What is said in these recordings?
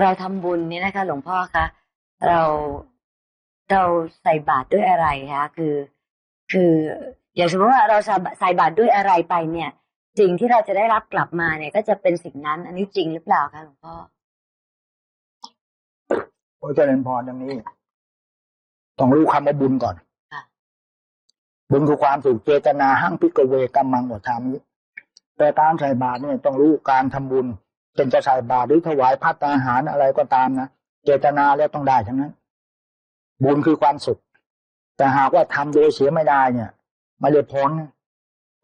เราทำบุญเนี่ยนะคะ หลวงพ่อคะเราเราใส่บาตรด้วยอะไรคะคือ คืออย่างสมมติว่าเราใส่บาตรด้วยอะไรไปเนี่ย สิ่งที่เราจะได้รับกลับมาเนี่ย ก็จะเป็นสิ่งนั้น อันนี้จริงหรือเปล่าคะหลวงพ่อโอ้เจริญพรอย่างนี้ ต้องรู้คำว่าบุญก่อนค่ะบุญคือความสุขเจตนาหั่งพิกเวกัมมังวัฏามิแต่การใส่บาตรเนี่ยต้องรู้การทำบุญ เป็นจะใส่บาตรหรือถวายพัตตาหารอะไรก็ตามนะเจตนาแล้วต้องได้ทั้งนั้น บุญคือความสุข แต่หากว่าทำโดยเสียไม่ได้เนี่ยไม่ได้ผล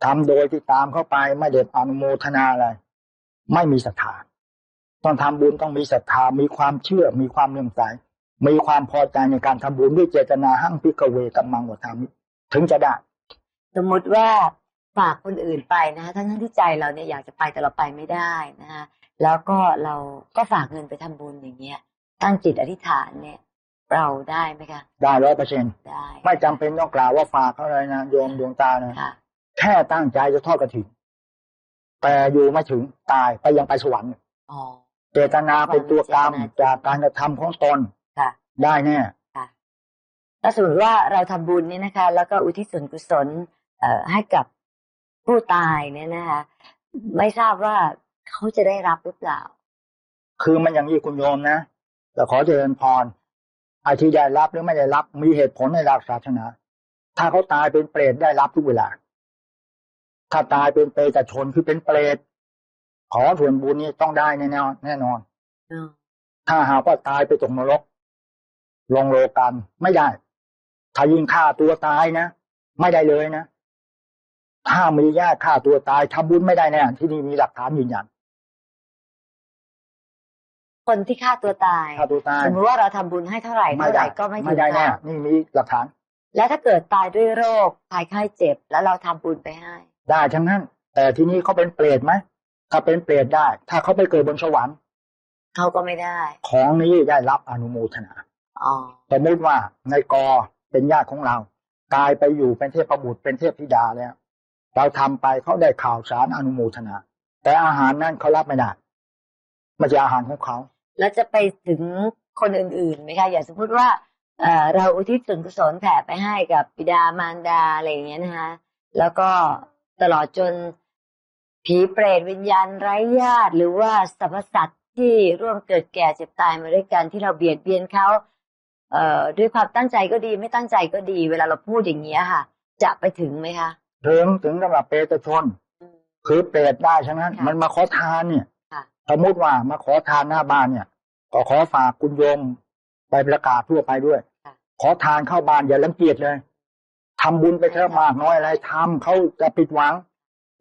ทำโดยที่ตามเข้าไปไม่ได้อนุโมทนาอะไร ไม่มีศรัทธาต้องทำบุญต้องมีศรัทธามีความเชื่อ มีความเลื่อมใสมีความพอใจในการทำบุญด้วยเจตนาหั่งพิกเวกัมมังวัฏามิถึงจะได้ สมมติว่าฝากคนอื่นไปนะคะทั้งที่ใจเราเนี่ยอยากจะไปแต่เราไปไม่ได้นะคะ แล้วก็เราก็ฝากเงินไปทำบุญอย่างเงี้ย ตั้งจิตอธิษฐานเนี่ย เราได้ไหมคะ ได้ร้อยเปอร์เซ็นต์ได้ ไม่จำเป็นต้องกล่าวว่าฝากเขาเลยนะโยมดวงตานะค่ะแค่ตั้งใจจะทอดกระถิ่นแต่อยู่ไม่ถึงตายไปยังไปสวรรค์อ๋อเจตนาเป็นตัวกรรมจากการกระทำของตนค่ะได้แน่ค่ะถ้าสมมติว่าเราทำบุญเนี่ยนะคะ แล้วก็อุทิศส่วนกุศลเอ่อให้กับผู้ตายเนี่ยนะคะ ไม่ทราบว่า เขาจะได้รับหรือเปล่า คือมันอย่างนี้คุณโยมนะ แต่ขอเจริญพรไอ้ที่ได้รับหรือไม่ได้รับ มีเหตุผลในหลักศาสนา ถ้าเขาตายเป็นเปรตได้รับทุกเวลา ถ้าตายเป็นเปรตชนคือเป็นเปรตขอส่วนบุญนี้ต้องได้แน่นอนแน่นอนอถ้าหากว่าตายไปตกนรก ลงโลกันไม่ได้ ถ้ายิงฆ่าตัวตายนะ ไม่ได้เลยนะ ถ้ามีญาติฆ่าตัวตายทำบุญไม่ได้แน่ที่นี่มีหลักฐานยืนยัน คนที่ฆ่าตัวตายฆ่าตัวตายสมมติว่าเราทำบุญให้เท่าไหร่ไม่เท่าไหได้ร่ก็ไม่ถึไม่งได้แน่เขานี่มีหลักฐาน แล้วถ้าเกิดตายด้วยโรคภัยไข้เจ็บ แล้วเราทำบุญไปให้ ได้ทั้งนั้น แต่ที่นี่เขาเป็นเปรตไหมถ้าเป็นเปรตได้ ถ้าเขาไปเกิดบนสวรรค์เขาก็ไม่ได้ ของนี้ได้รับอนุโมทนาอ๋อสมมติว่าในกอเป็นญาติของเรา ตายไปอยู่เป็นเทพบุตรเป็นเทพธิดาแล้ว เราทำไปเขาได้ข่าวสารอนุโมทนา แต่อาหารนั้นเขารับไม่ได้ไม่ใช่อาหารของเขา แล้วจะไปถึงคนอื่นๆไหมคะอย่างสมมติว่าเอ่อเราอุทิศส่วนกุศลแผ่ไปให้กับบิดามารดาอะไรอย่างเงี้ยนะคะแล้วก็ตลอดจนผีเปรตวิญญาณไร้ญาติ หรือว่าสรรพสัตว์ที่ร่วมเกิดแก่เจ็บตายมาด้วยกันที่เราเบียดเบียนเขาเอ่อด้วยความตั้งใจก็ดีไม่ตั้งใจก็ดี เวลาเราพูดอย่างเงี้ยค่ะ จะไปถึงไหมคะถึงถึงสำหรับเปรตชนอืมคือเปรตได้ฉะนั้นค่ะมันมาขอทานเนี่ยค่ะ สมมติว่ามาขอทานหน้าบ้านเนี่ย ก็ขอฝากคุณโยมไปประกาศทั่วไปด้วยค่ะขอทานเข้าบ้านอย่าลังเกียจเลยทำบุญไปเถอะมากน้อยอะไรทำเขาจะผิดหวัง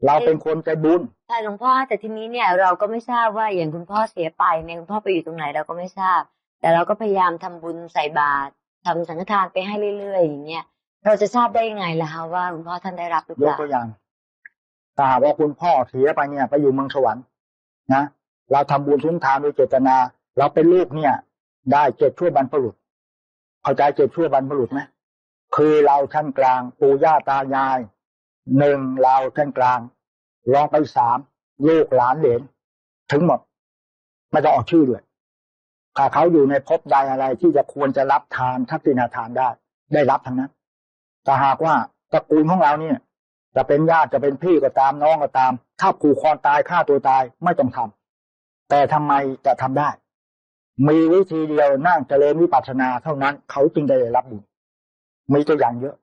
เราเป็นคนใจบุญใช่หลวงพ่อแต่ทีนี้เนี่ยเราก็ไม่ทราบว่าอย่างคุณพ่อเสียไปเนี่ยคุณพ่อไปอยู่ตรงไหนเราก็ไม่ทราบ แต่เราก็พยายามทำบุญใส่บาตรทำสังฆทานไปให้เรื่อย ๆ อย่างเงี้ยเราจะทราบได้ยังไงล่ะคะว่าคุณพ่อท่านได้รับหรือเปยกล่าตัวอย่างถ้าหากว่าคุณพ่อเสียไปเนี่ย ไปอยู่เมืองสวรรค์นะ เราทำบุญทุนทานโดยเจตนา เราเป็นลูกเนี่ย ได้เจ็ดชั่วบรรพบุรุษเข้าใจเจ็ดชั่วบรรพบุรุษไหมคือเราชั้นกลาง ปู่ย่าตายายหนึ่งเราชั้นกลางรองไปสามลูกหลานเหลนถึงหมด ไม่ต้องออกชื่อด้วยถ้าเขาอยู่ในภพใดอะไรที่จะควรจะรับทานทักษิณาทานได้ ได้รับทั้งนั้นแต่หากว่าตระกูลของเราเนี่ย จะเป็นญาติจะเป็นพี่ก็ตามน้องก็ตาม ถ้าผูกคอตายฆ่าตัวตายไม่ต้องทำ แต่ทำไมจะทำได้ มีวิธีเดียวนั่งเจริญวิปัสสนาเท่านั้น เขาจึงได้รับบุญมีตัวอย่างเยอะ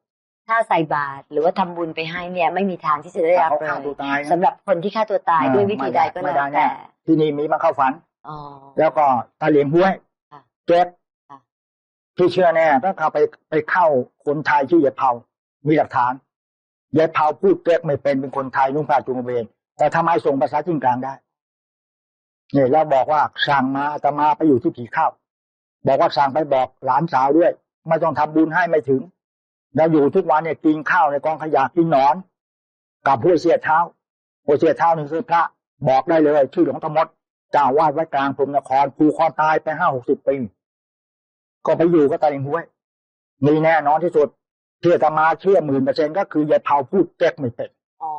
ถ้าใส่บาตรหรือว่าทำบุญไปให้เนี่ย ไม่มีทางที่จะได้รับเขาเลฆ่าตัวยตายนะสำหรับคนที่ฆ่าตัวตายอ่าด้วยวิธีใดก็ไม่แล้วได้แน่แต่ที่นี่มีมาเข้าฝันอ๋อแล้วก็ตาเหลียงห้วยค่ะเจ็บค่ะที่เชื่อแน่ถ้าเขาไปไปเข้าคนไทยชื่อยายเผามีหลักฐานยายเผาพูดเก๊กไม่เป็นเป็นคนไทยนุ่งผ้าจุงกระเบนแต่ทำไมส่งภาษาจีนกลางได้ เนี่ยแล้วบอกว่าสั่งมาอาตมาไปอยู่ที่ผีเข้า บอกว่าสั่งไปบอกหลานสาวด้วย ไม่ต้องทำบุญให้ไม่ถึง แล้วอยู่ทุกวันเนี่ยกินข้าวในกองขยะกินหนอน กับห้วยเสียเท้าห้วยเสียเท้านี่คือพระบอกได้เลยชื่อหลวงตมดเจ้าวาดวัดกลางพรหมนครผูกคอตายไปห้าหกสิบปีก็ไปอยู่ก็ตาลิงห้วยมีแน่นอนที่สุดที่อาตมาเชื่อหมื่นเปอร์เซ็นต์ก็คือยายเผาพูดแก๊กไม่เป็นอ๋อ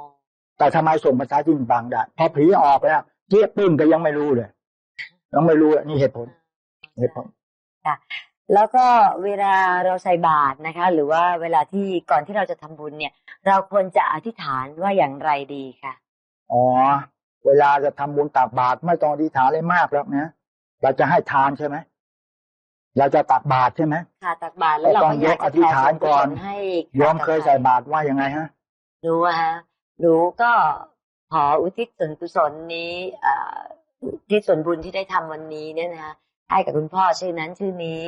แต่ทำไมส่งภาษาจีนบางได้พอผีออกแล้ว เจี๊ยบปึ้งก็ยังไม่รู้เลยยังไม่รู้อะนี่เหตุผลเหตุผลแล้วก็เวลาเราใส่บาตรนะคะ หรือว่าเวลาที่ก่อนที่เราจะทำบุญเนี่ย เราควรจะอธิษฐานว่าอย่างไรดีค่ะอ๋อเวลาจะทำบุญตักบาตรไม่ต้องอธิษฐานอะไรมากแล้วนะเราจะให้ทานใช่ไหมเราจะตักบาตรใช่ไหมค่ะตักบาตรแล้วเราต้อก็งอยากยกอจะธิษแผ่ฐานส่วนกุก่ศอนลให้โยมเคยใส่บาตรว่ายังไงฮะหนูอะฮะหนูก็ ขออุทิศส่วนกุศลนี้ที่ส่วนบุญที่ได้ทำวันนี้เนี่ยนะคะให้กับคุณพ่อชื่อนั้นชื่อนี้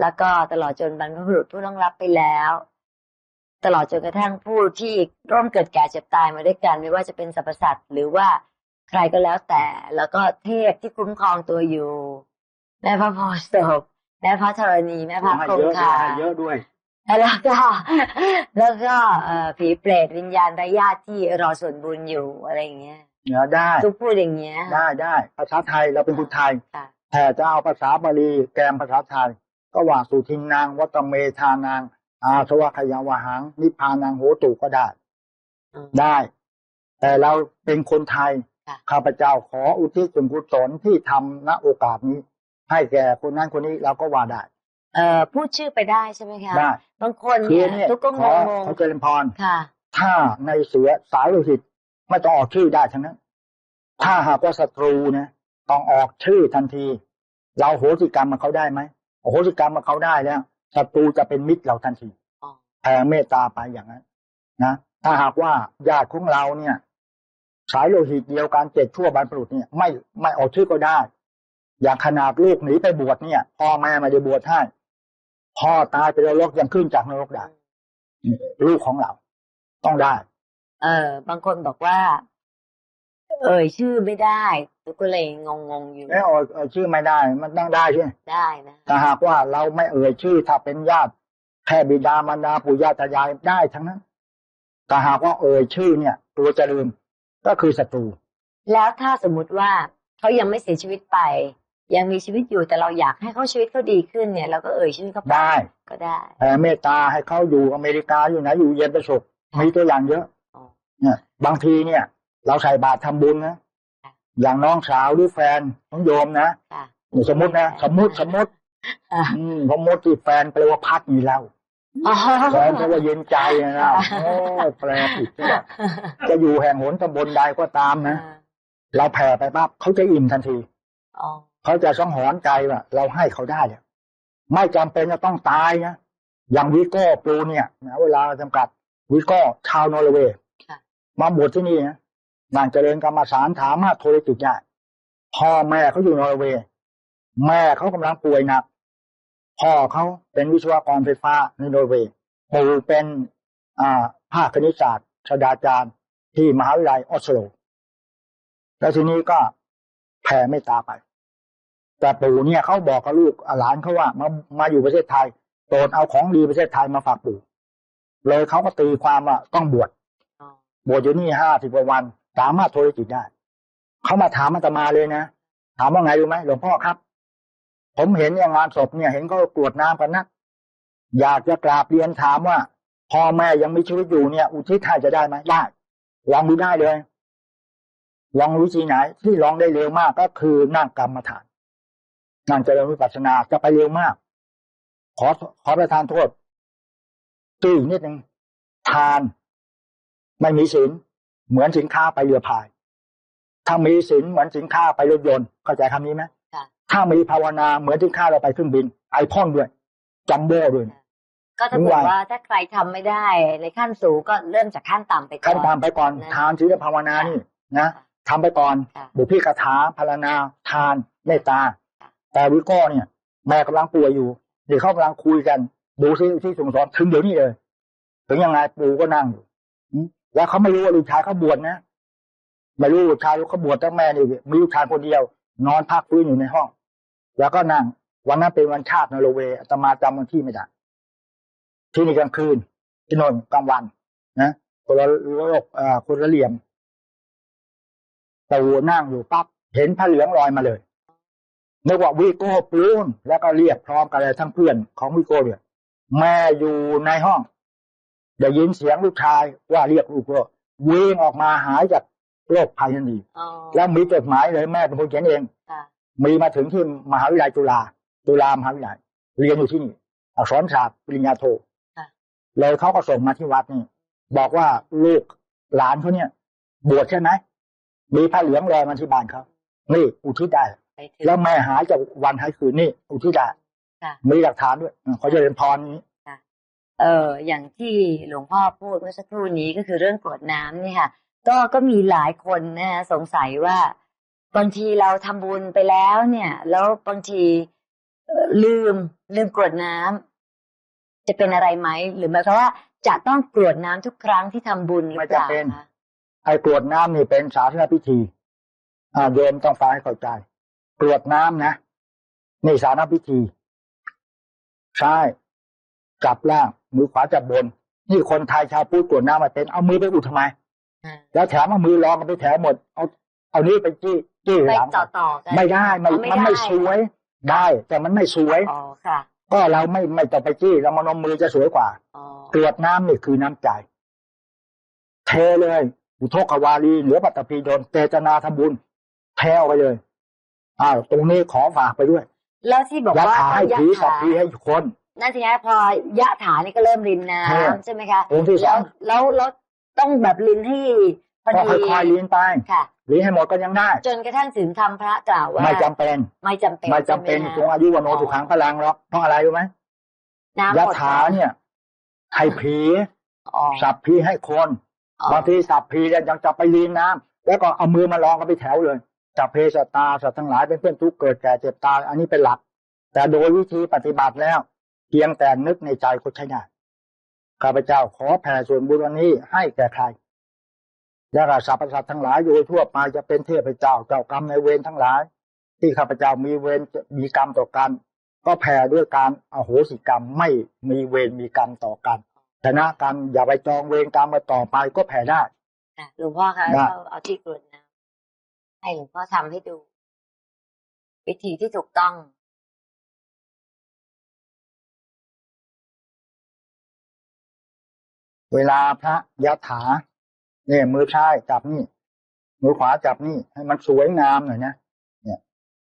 แล้วก็ตลอดจนบรรพบุรุษผู้ล่วงลับไปแล้ว ตลอดจนกระทั่งผู้ที่ร่วมเกิดแก่เจ็บตายมาด้วยกัน ไม่ว่าจะเป็นสรรพสัตว์หรือว่าใครก็แล้วแต่ แล้วก็เทพที่คุ้มครองตัวอยู่ แม่พระโพธิ์ศพแม่พระธรณี แม่พระคงคาเยอะด้วย แล้วก็แล้วก็เอ่อผีเปรตวิญญาณไร้ญาติที่รอส่วนบุญอยู่อะไรอย่างเงี้ยเนื้อได้ทุกพูดอย่างเงี้ย ได้ได้ภาษาไทยเราเป็นคนไทยค่ะแต่จะเอาภาษาบาลีแกมภาษาไทย ก็ว่าสุทินนางวัตเมธานาง อาสวะขยาวหัง นิพพานังโหตุก็ได้อืมได้ แต่เราเป็นคนไทยค่ะข้าพเจ้าขออุทิศส่วนกุศลที่ทำณโอกาสนี้ ให้แก่คนนั้นคนนี้เราก็ว่าได้ เอ่อพูดชื่อไปได้ใช่ไหมคะได้บางคนคือเนี่ยเนี่ยทุกก็ขงองงขอเจริญพรๆค่ะ ถ้าในเสือสายโลหิตไม่ต้องออกชื่อได้ทั้งนั้น ถ้าหากว่าศัตรูนะต้องออกชื่อทันที เราโหสิกรรมมาเขาได้ไหมโหสิกรรมมาเขาได้แล้วศัตรูจะเป็นมิตรเราทันทีอ๋อแผ่เมตตาไปอย่างนั้นนะถ้าหากว่าญาติของเราเนี่ย สายโลหิตเดียวกันเจ็ดชั่วบรรพบุรุษเนี่ย ไม่ไม่ออกชื่อก็ได้ อย่างขนาดลูกหนีไปบวชเนี่ยพ่อแม่ไม่ได้บวชให้ พ่อตายไปนรกยังขึ้นจากนรกได้ลูกของเรา ต้องได้ เออ บางคนบอกว่า เอ่ยชื่อไม่ได้ทุกก็เลยงงๆอยู่เอ้ยเอ่ยเอ่ยชื่อไม่ได้ มันต้องได้ใช่ไหมได้นะถ้าหากว่าเราไม่เอ่ยชื่อ ถ้าเป็นญาติแค่บิดามารดาปู่ย่าตายายได้ทั้งนั้นแต่หากว่าเอ่ยชื่อเนี่ย ตัวจะลืมก็คือศัตรู แล้วถ้าสมมุติว่าเขายังไม่เสียชีวิตไป ยังมีชีวิตอยู่แต่เราอยากให้เขาชีวิตเขาดีขึ้นเนี่ยเราก็เอ่ยชื่อเขาไปได้ก็ได้แผ่เมตตาให้เขาอยู่อเมริกาอยู่ไหนอยู่เย็นเป็นสุขมีตัวอย่างเยอะอ๋อเนี่ยบางทีเนี่ย เราใส่บาตรทำบุญนะค่ะอย่างน้องสาวหรือแฟนของโยมนะค่ะเนี่ยสมมตินะสมมติสมมติอะอืมสมมติที่แฟนแปลว่าพัดมีเราอ๋อแฟนแปลว่าเย็นใจนะโอ้แปลผิดเนี่ยจะอยู่แห่งหนตำบลใดก็ตามนะเราแผ่ไปปั๊บเขาจะอิ่มทันทีอ๋อ เขาจะสังหรณ์ใจว่าเราให้เขาได้เนี่ยไม่จำเป็นจะต้องตายนะอย่างวิโก้ปลูเนี่ยนะเวลาจำกัดวิโก้ชาวนอร์เวย์ค่ะมาบวชที่นี่นะนางเจริญกรรมสารถามารถโทรติดได้พ่อแม่เขาอยู่นอร์เวย์แม่เขากำลังป่วยหนักพ่อเขาเป็นวิศวกรไฟฟ้าในนอร์เวย์ปู่เป็นอ่าภาคคณิตศาสตร์ศาสตราจารย์ที่มหาวิทยาลัยออสโล แล้วทีนี้ก็แผ่เมตตาไป แต่ปู่เนี่ยเขาบอกกับลูกหลานเขาว่ามามาอยู่ประเทศไทยโปรดเอาของดีประเทศไทยมาฝากปู่ เลยเขาก็ตีความว่าต้องบวชอ๋อบวชอยู่นี่ห้าสิบกว่าวัน สามารถโทรจิตได้เขามาถามอาตมาเลยนะถามว่าไงรู้ไหมหลวงพ่อครับ ผมเห็นเนี่ยงานศพเนี่ย เห็นเขากรวดน้ำกันนะอยากจะกราบเรียนถามว่าพ่อแม่ยังมีชีวิตอยู่เนี่ย อุทิศให้จะได้ไหมได้ลองดูได้เลย ลองวิธีไหน ที่ลองได้เร็วมากก็คือนั่งกรรมฐาน นั่งเจริญวิปัสสนาจะไปเร็วมาก ขอขอประทานโทษตื้ออีกนิดหนึ่งทาน ไม่มีศีลเหมือนสินค้าไปเรือพาย ถ้ามีศีลเหมือนสินค้าไปรถยนต์เข้าใจคำนี้ไหมค่ะถ้ามีภาวนาเหมือนสินค้าเราไปเครื่องบิน ไอพ่นด้วยจัมโบ้ด้วยก็ถ้าถึงเกิวัดยว่าถ้าใครทำไม่ได้ในขั้นสูงก็เริ่มจากขั้นต่ำไปก่อนขั้นตามไปก่อนนะทานศีลภาวนานี่นะทำไปก่อนค่ะบุพพิกถาพารณาทานเมตตาค่ะ แต่วิโก้เนี่ย แม่กำลังป่วยอยู่ เดี๋ยวเขากำลังคุยกัน ดูซิที่ส่งสอนถึงเดี๋ยวนี้เลย ถึงยังไงปู่ก็นั่งอยู่แล้วเขาไม่รู้ว่าลูกชายเขาบวชนะไม่รู้ลูกชายเขาบวชตั้งแม่นี่มีลูกชายคนเดียว นอนพักฟื้นอยู่ในห้อง แล้วก็นั่งวันนั้นเป็นวันชาตินอร์เวย์อาตมาจำวันที่ไม่ได้ที่นี่กลางคืนที่โนนกลางวัน นะคนละโลกอ่อคนละเหลี่ยมตู่นั่งอยู่ปั๊บเห็นผ้าเหลืองลอยมาเลย นึกว่าวิโก้ปลูนแล้วก็เรียกพร้อมกันเลยทั้งเพื่อนของวิโก้เนี่ยแม่อยู่ในห้องได้ยินเสียงลูกชายว่าเรียกลูกก็วิ่งออกมาหายจากโรคภัยทันทีอ๋อแล้วมีจดหมายเลยแม่เป็นคนเขียนเองค่ะมีมาถึงที่มหาวิทยาลัยจุฬาจุฬามหาวิทยาลัยเรียนอยู่ที่นี่อักษรศาสตร์ปริญญาโทค่ะเลยเขาก็ส่งมาที่วัดนี่บอกว่าลูกหลานเขาเนี่ย บวชใช่ไหมมีผ้าเหลืองลอยมาที่บ้านเขานี่อุทิศได้ไปถึง แล้วแม่หายจากวันหายคืนนี่อุทิศได้ค่ะมีหลักฐานด้วยอืมเขาจะเรียนพรนี้เอออย่างที่หลวงพ่อพูดเมื่อสักครู่นี้ก็คือเรื่องกรวดน้ำนี่ค่ะ ก็ก็มีหลายคนนะฮะสงสัยว่าบางทีเราทำบุญไปแล้วเนี่ย แล้วบางทีเอ่อลืมลืมกรวดน้ำจะเป็นอะไรไหมหรือหมายความว่าจะต้องกรวดน้ำทุกครั้งที่ทำบุญหรือเปล่าคะไอ้กรวดน้ำนี่เป็นสาธารณพิธี อ่าโยมต้องฟังให้เข้าใจ กรวดน้ำนะนี่สาธารณพิธีซ้ายจับล่าง มือขวาจับบน นี่คนไทยชาวพุทธกรวดน้ำมาเป็นเอามือไปอุดทำไมอ่าแล้วแถมเอามือรองกันไปแถวหมด เอา เอานี้ไปจี้จี้ไปหลังต่อต่อๆกันไม่ได้มันอ๋อมันไม่ด้สวย ได้ แต่มันไม่สวยอ๋อค่ะก็เราไม่ไม่ต้องไปจี้เรามานมมือจะสวยกว่าอ๋อกรวดน้ำนี่คือน้ำใจเทเลยอุทกวาลีเหลือปัตตภีโดนเจตนาทำบุญเทเอาไปเลย อ้าวตรงนี้ขอฝากไปด้วย แล้วที่บอกยะว่าถาให้ยะผีสัถาพพีให้คนนั่นทีนี้พอยะถานี่ก็เริ่มรินน้ใช่ำใช่ไหมคะองค์ที่สแล้อวงแล้วแล้วต้องแบบลินให้พอก็ดีค่อยๆลิ้นไปค่ะลิ้นให้หมดก็ยังได้ จนกระทั่งถึงคำพระกล่าวว่าไม่จำเป็น ไม่จำเป็นไม่จำเป็นใช่หตรงอายุวโนสุขังพลังหรอกเพราะอะไรรู้ไหมน้ำยะหมดถาเนี่ยให้ผีอ๋อสัพพีให้คนอ๋อบางทีสัพพีเนี่ยยังจะไปลีนน้ำแล้วก็เอามือมาลองกันไปแถวเลย สัพเพสตตาสัตว์ทั้งหลายเป็นเพื่อนทุกข์เกิดแก่เจ็บตายอันนี้เป็นหลัก แต่โดยวิธีปฏิบัติแล้ว เพียงแต่นึกในใจก็ใช้ได้ข้าพเจ้าขอแผ่ส่วนบุญวันนี้ให้แก่ใครและราสรรพสัตว์ทั้งหลายโดยทั่วไปจะเป็นเทพเจ้าเจ้ากรรมในายเวรทั้งหลาย ที่ข้าพเจ้ามีเวรมีกรรมต่อกัน ก็แผ่ด้วยการอโหสิกรรมไม่มีเวรมีกรรมต่อกันชนะกันอย่าไปจองเวรกรรมมาต่อไปก็แผ่ได้ค่ะหลวงพ่อคะได้เอาเอาที่กรวดน้ำ ให้หลวงพ่อทำให้ดู วิธีที่ถูกต้องเวลาพระยะถาเนี่ยมือซ้ายจับนี่ มือขวาจับนี่ ให้มันสวยงามหน่อยนะเนี่ย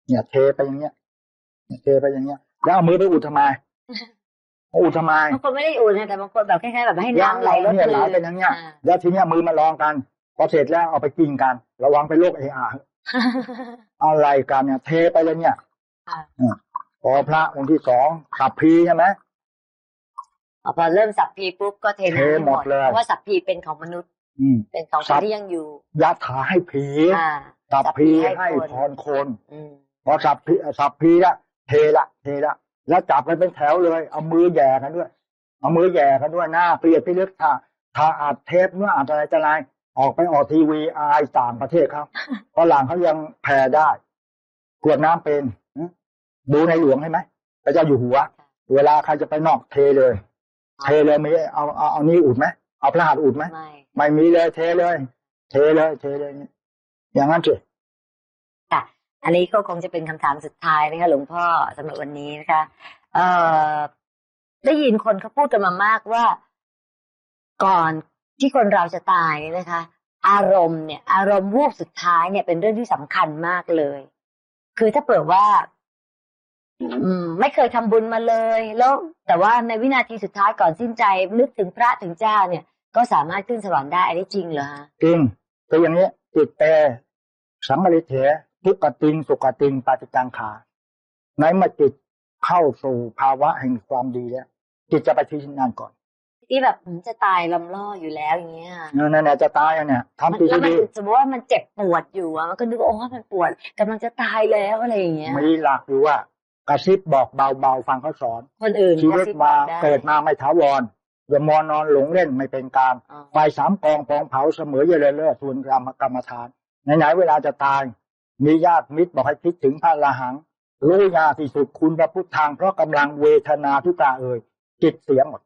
เนี่ยเทไปอย่างเงี้ยเนี่ยเทไปอย่างเงี้ย แล้วเอามือไปอุดทำไมเอาอุดทำไมบางคนไม่ได้อุ่นนะแต่บางคนแบบคล้ายๆแบบให้น้ำไหลลดเนี่ยมืไหลอเป็นอย่างเงี้ยอ่าแล้วทีเนี้ยมือมาลองกัน พอเสร็จแล้วเอาไปกินกัน ระวังเป็นโรคเออาอะไรกันเนี่ย เทไปเลยเนี่ยค่ะพอพระองค์ที่สองขับพีใช่ไหมอ๋อพอเริ่มสับพีปุ๊บก็เทเทน้ำหมดเลยเพราะว่าสับพีเป็นของมนุษย์อืมเป็นของคสันบที่ยังอยู่ยะถาให้ผีอ่าสับพีให้คนพรคนอืมพอสับพีสับพีละเทละเทละ แล้วจับกันเป็นแถวเลย เอามือแหย่กันด้วย เอามือแหย่กันด้วยหน้าเปรียดพิลึกถ้าถ้าอัดเทปเมื่ออัดอะไรจะอะไร ออกไปออกทีวีอายต่างประเทศครับฝรั่งเขายังแผ่ได้กรวดน้ำเป็นหึดูในหลวงใช่ไหมพระเจ้าอยู่หัว เวลาใครจะไปนอกเทเลย เทเลยมีเอาเอาเอานี่อุดไหมเอาพระหัตถ์อุดไหมไม่ไม่มีเลยเทเลย เทเลย เทเลย อย่างนั้นสิค่ะ อันนี้ก็คงจะเป็นคำถามสุดท้ายนะคะหลวงพ่อสำหรับวันนี้นะคะ เอ่อได้ยินคนเขาพูดกันมามากว่า ก่อน ที่คนเราจะตายเนี่ยนะคะ อารมณ์เนี่ย อารมณ์วูบสุดท้ายเนี่ยเป็นเรื่องที่สำคัญมากเลย คือถ้าเปิดว่า อืม ไม่เคยทำบุญมาเลย แล้ว แต่ว่าในวินาทีสุดท้ายก่อนสิ้นใจนึกถึงพระถึงเจ้าเนี่ย ก็สามารถขึ้นสวรรค์ได้อันนี้จริงเหรอฮะจริงคืออย่างนี้จิตเตสังกริเถทุกขติงสุขติงปฏิจังขาในเมื่อจิตเข้าสู่ภาวะแห่งความดีแล้วจิตจะไปที่นั่นก่อน ที่แบบผมจะตายลำล่ออยู่แล้วอย่างเงี้ยนั่นแหละจะตายอะเนี่ยทำมันจิตแล้วมันดีสมมติว่ามันเจ็บปวดอยู่อะมันก็นึกว่าโอ้มันปวดกำลังจะตายแล้วอะไรอย่างเงี้ยมีหลักอยู่ว่ากระซิบบอกเบาๆฟังเขาสอน คนอื่นชีวิตกระซิบมาบอกได้เกิดมาไม่ถาวรอย่ามอนอนหลงเล่นไม่เป็นการอ๋อไฟสามกองปองเผาเสมอเยเลอเล่อส่วนกรรมกรรมฐานไหนๆเวลาจะตาย มีญาติมิตรบอกให้คิดถึงพระละหังรู้ยาที่สุดคุณพระพุทธทางเพราะกำลังเวทนาทุกขาเอ่ยจิตเสียหมด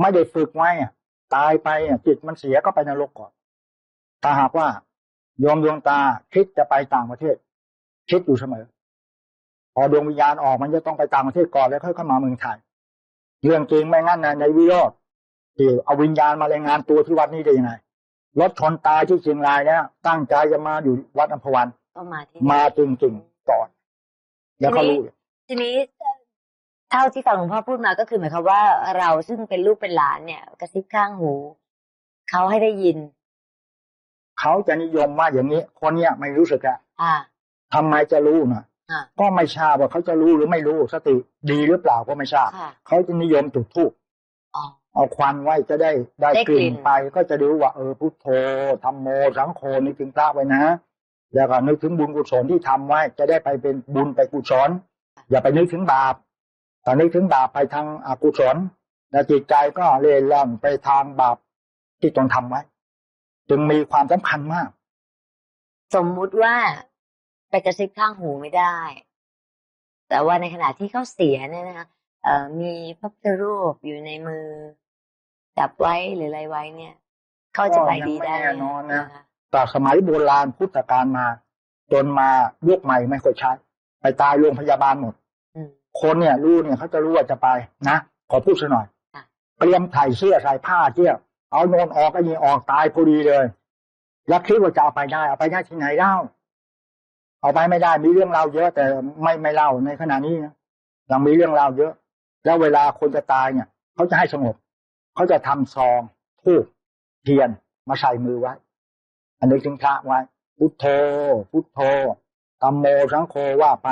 ไม่ได้ฝึกไว้อะตายไปอะจิตมันเสียก็ไปนรกก่อน ถ้าหากว่าโยมดวงตาคิดจะไปต่างประเทศ คิดอยู่เสมอ พอดวงวิญญาณออกมันจะต้องไปต่างประเทศก่อนแล้วค่อยเข้ามาเมืองไทยเรื่องจริงไม่งั้นนะในวิโรธที่เอาวิญญาณมารายงานตัวที่วัดนี้ได้ยังไงรถชนตายที่เชียงรายเนี่ยตั้งใจจะมาอยู่วัดอัมพวันก็มาที่มาจริงๆก่อน แล้วเขารู้ทีนี้เอ่อเท่าที่ฟังหลวงพ่อพูดมาก็คือหมายความว่าเราซึ่งเป็นลูกเป็นหลานเนี่ย กระซิบข้างหูเขาให้ได้ยิน เขาจะนิยมว่าอย่างนี้ คนเนี้ยไม่รู้สึกอะอ่าทำไมจะรู้นะอ่าก็ไม่ทราบว่าเขาจะรู้หรือไม่รู้สติดีหรือเปล่าก็ไม่ทราบค่ะเขาจะนิยมจุดธูปอ๋อเอาควันไว้จะได้ได้ได้กกลิ่ลิ่นนไป ก็จะรู้ว่าเออพุทโธธรรมโมสังโฆนึกถึงพระไว้นะแล้วก็นึกถึงบุญกุศลที่ทำไว้ จะได้ไปเป็นบุญไปกุศลอย่าไปนึกถึงบาป ถ้านึกถึงบาปไปทางอกุศลแล้วจิตใจก็เล่ร่อนไปทางบาปที่ตนทำไว้ จึงมีความสำคัญมาก สมมุติว่าไปกระซิบข้างหูไม่ได้ แต่ว่าในขณะที่เขาเสียเนี่ยนะคะเอ่อมีพระพุทธรูปอยู่ในมือ จับไว้หรืออะไรไว้เนี่ยเขาจะไปดีได้ก็ยังไม่แน่นอนนะคแต่สมัยโบราณพุทธกาลมา จนมายุคใหม่ไม่ค่อยใช้ไปตายโรงพยาบาลหมดอืม คนเนี่ยรู้เนี่ยเขาจะรู้ว่าจะไปนะขอพูดสักหน่อยค่ะเตรียมถ่ายเสื้อใส่ผ้าเที่ยวเอาโนนออกก็ยิงออกตายพอดีเลย แล้วคิดว่าจะเอาไปได้ เอาไปได้ที่ไหนเล่าเอาไปไม่ได้มีเรื่องเล่าเยอะ แต่ไม่ไม่เล่าในขณะนี้นะยังมีเรื่องเล่าเยอะ แล้วเวลาคนจะตายเนี่ย เขาจะให้สงบเขาจะทำซองทูบเทียนมาใส่มือไว้ อันนี้ถึงพระไว้ พุทโธ พุทโธตัมโมสังโฆว่าไป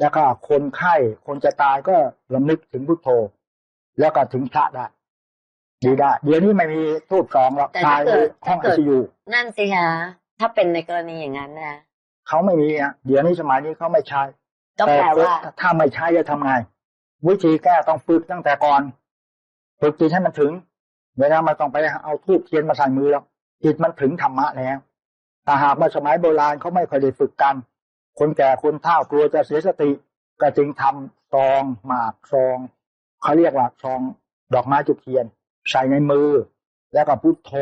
แล้วก็คนไข้คนจะตายก็ลำนึกถึงพุทโธ แล้วก็ถึงพระได้ดีได้ เดี๋ยวนี้ไม่มีทูบสองหรอกแต่ตาถ้ายเกิดห้องถ้าไอเกิดซียูนั่นสิคะถ้าเป็นในกรณีอย่างนั้นนะเขาไม่มีอะเดี๋ยวนี้สมัยนี้เขาไม่ใช้ก็แปลว่าต่ถ้าไม่ใช้จะทำไง วิธีแก้ต้องฝึกตั้งแต่ก่อนฝึกจิตให้มันถึงเวลาไม่ต้องไปเอาทูบเทียนมาใส่มือหรอกจิตมันถึงธรรมะแล้วแต่หากว่าสมัยโบราณเขาไม่เคอยได้ฝึกกัน คนแก่คนเฒ่ากลัวจะเสียสติก็จึงทำซองหมากซองเขาเรียกว่าซองดอกไม้จุกเทียน ใส่ในมือ แล้วก็พุทโธ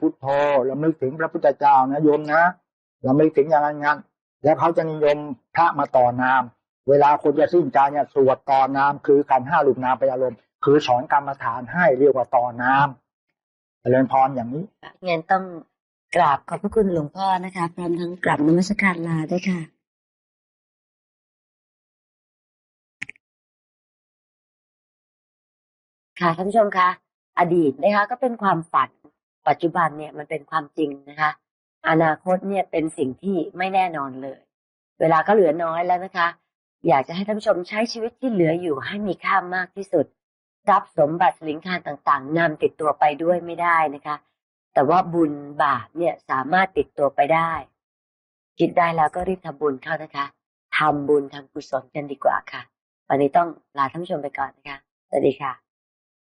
พุทโธแล้วนึกถึงพระพุทธเจ้านะโยมนะเราไม่ถึงอย่างนั้นงั้นแล้วเขาจะนิยมพระมาต่อนาม เวลาคนจะสิ้นใจเนี่ยสวดต่อนาม คือการห้าลูกนามไปอารมณ์ คือสอนกรรมฐานให้เรียกว่าต่อนามเจริญพรอย่างนี้เงั้นต้อง กราบขอบพระคุณหลวงพ่อนะคะพร้อมทั้งกราบนมัสการลาด้วยค่ะ ค่ะท่านผู้ชมคะอดีตนะคะ ก็เป็นความฝันปัจจุบันเนี่ยมันเป็นความจริงนะคะ อนาคตเนี่ยเป็นสิ่งที่ไม่แน่นอนเลย เวลาก็เหลือน้อยแล้วนะคะ อยากจะให้ท่านผู้ชมใช้ชีวิตที่เหลืออยู่ให้มีค่ามากที่สุดรัพย์สมบัติสิลิงคารต่างๆนำติดตัวไปด้วยไม่ได้นะคะ แต่ว่าบุญบาปเนี่ยสามารถติดตัวไปได้ คิดได้แล้วก็รีบทำบุญเข้านะคะทำบุญทำกุศลกันดีกว่าค่ะ วันนี้ต้องลาท่านผู้ชมไปก่อนนะคะ สวัสดีค่ะ